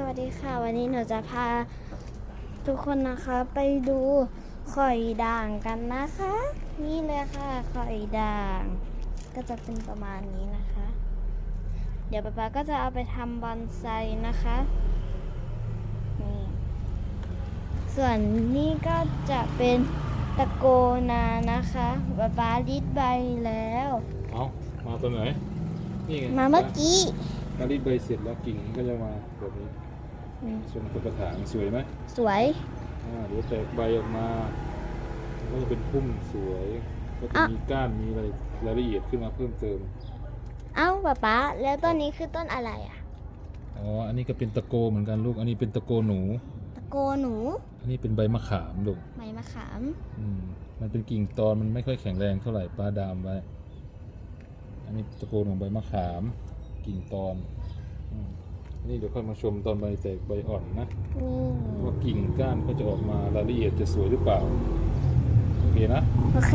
สวัสดีค่ะ วันนี้หนูจะพาทุกคนนะคะไปดูข่อยด่างกันนะคะ นี่เลยค่ะข่อยด่าง ก็จะเป็นประมาณนี้นะคะ เดี๋ยวป๊าป๊าก็จะเอาไปทำบอนไซนะคะนี่ส่วนนี่ก็จะเป็นตะโกนานะคะป๊าป๊าลิดใบแล้ว เอามาตัวไหน นี่ไงมาเมื่อกี้ การรีดใบเสร็จแล้วกิ่งก็จะมาแบบนี้อืมทรงกระถางสวยไหมสวย อ่าเดี๋ยวแตกใบออกมาก็จะเป็นพุ่มสวย ก็จะอะ มีก้านมีอะไรรายละเอียดขึ้นมาเพิ่มเติม เอ้าป๊าป๊าแล้วต้นนี้คือต้นอะไรอะ อ๋อ อันนี้ก็เป็นตะโกเหมือนกันลูก อันนี้เป็นตะโกหนู ตะโกหนูอันนี้เป็นใบมะขามลูก ใบมะขาม อืม มันเป็นกิ่งตอนมันไม่ค่อยแข็งแรงเท่าไหร่ปลาดามไว้ อันนี้ตะโกนของใบมะขาม กิ่งตอนอืมนี่เดี๋ยวค่อยมาชมตอนใบแตกใบอ่อนนะ นี่ว่ากิ่งก้านเขาจะออกมา รายละเอียดจะสวยหรือเปล่า โอเคนะ โอเค